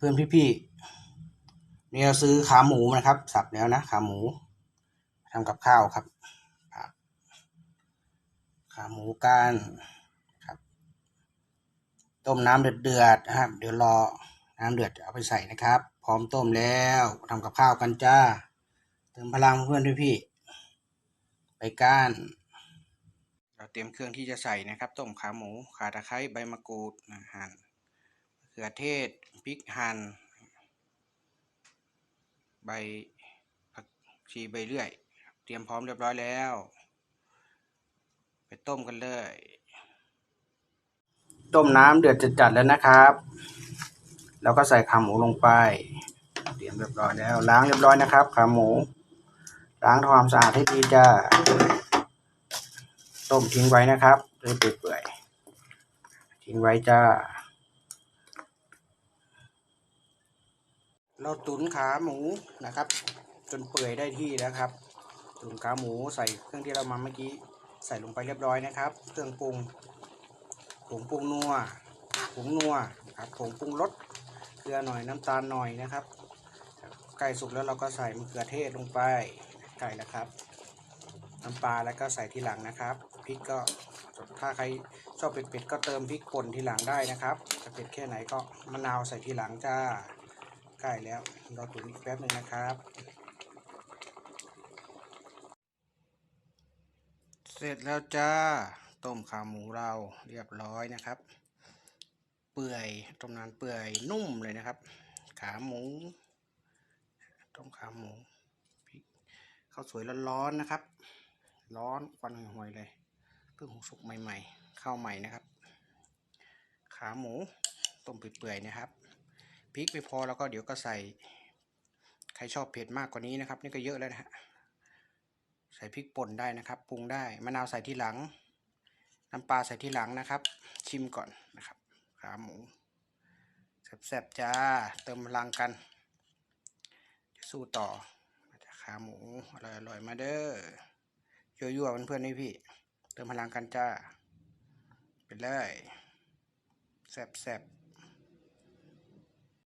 เพื่อนพี่ๆนี่เราซื้อขาหมูนะครับ สับแล้วนะขาหมูทำกับข้าวครับขาหมูก้านครับ ต้มน้ำเดือดๆนะครับ เดี๋ยวรอน้ำเดือดเอาไปใส่นะครับ พร้อมต้มแล้วทำกับข้าวกันจ้า เติมพลังเพื่อนพี่ๆไปก้านเราเตรียมเครื่องที่จะใส่นะครับ ต้มขาหมูข่าตะไคร้ใบมะกรูดหั่น ขือเทศพริกหั่นใบผักชีใบเลื่อย เตรียมพร้อมเรียบร้อยแล้ว ไปต้มกันเลย ต้มน้ำเดือดจัดๆแล้วนะครับ แล้วก็ใส่ขาหมูลงไป เตรียมเรียบร้อยแล้ว ล้างเรียบร้อยนะครับขาหมู ล้างทำความสะอาดให้ดีจ้าต้มทิ้งไว้นะครับเรื่อยเปื่อยๆทิ้งไว้จ้า เราตุ๋นขาหมูนะครับ จนเปื่อยได้ที่แล้วครับ ตุ๋นขาหมูใส่เครื่องที่เรามาเมื่อกี้ใส่ลงไปเรียบร้อยนะครับ เครื่องปรุงผงปรุงนัวผงนัวครับผงปรุงรสเกลือหน่อยน้ำตาลหน่อยนะครับไก่สุกแล้วเราก็ใส่มะเขือเทศลงไปไก่แล้วครับ น้ำปลาแล้วก็ใส่ทีหลังนะครับพริกก็ถ้าใครชอบเผ็ดๆก็เติมพริกป่นทีหลังได้นะครับจะเผ็ดแค่ไหนก็มะนาวใส่ทีหลังจ้า ใกล้แล้วเราตุ๋นอีกแป๊บหนึ่งนะครับ เสร็จแล้วจ้า ต้มขาหมูเราเรียบร้อยนะครับ เปื่อยต้มนานเปื่อยนุ่มเลยนะครับ ขาหมู ต้มขาหมูพริกข้าวสวยร้อนๆนะครับ ร้อนควันห่วยๆเลยเพิ่งหุงสุกใหม่ๆข้าวใหม่นะครับ ขาหมูต้มเปื่อยๆนะครับ พริกไม่พอแล้วก็เดี๋ยวก็ใส่ ใครชอบเผ็ดมากกว่านี้นะครับ นี่ก็เยอะแล้วนะฮะใส่พริกป่นได้นะครับ ปรุงได้มะนาวใส่ที่หลัง น้ำปลาใส่ที่หลังนะครับ ชิมก่อนนะครับขาหมูแซ่บๆจ้าเติมพลังกัน จะสู้ต่อขาหมูอร่อยๆมาเด้อยั่วๆเพื่อนๆนี่พี่ เติมพลังกันจ้าไปเลยแซ่บๆ